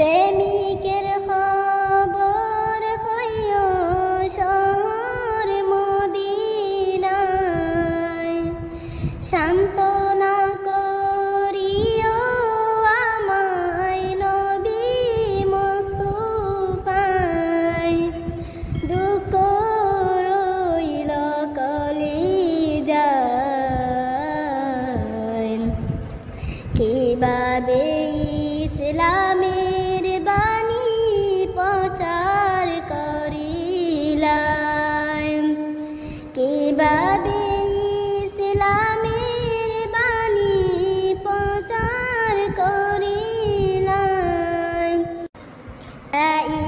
প্রেমিকের খবর হইও শহর মদিনায়। সান্ত্বনা করিও আমায় নবী মুস্তুফায়। দুঃখ রইল কলি যায় কীভাবে ইসলামের Uh, yeah.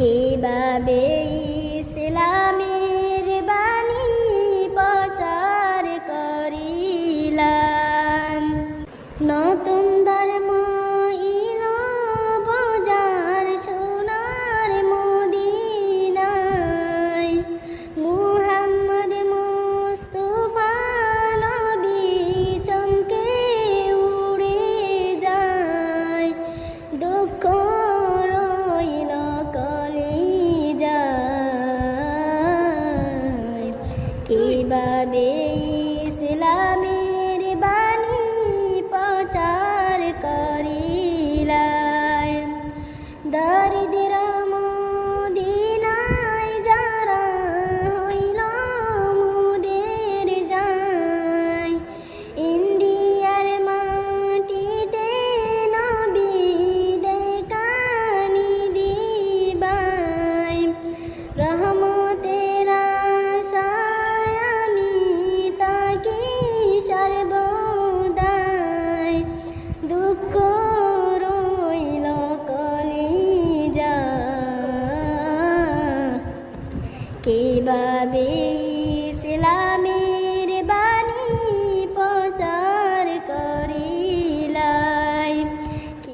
কীভাবে ইসলামের বাণী প্রচার করিলাম? নতুন রহমতের আমি তাকে দুঃখ যা কীভাবে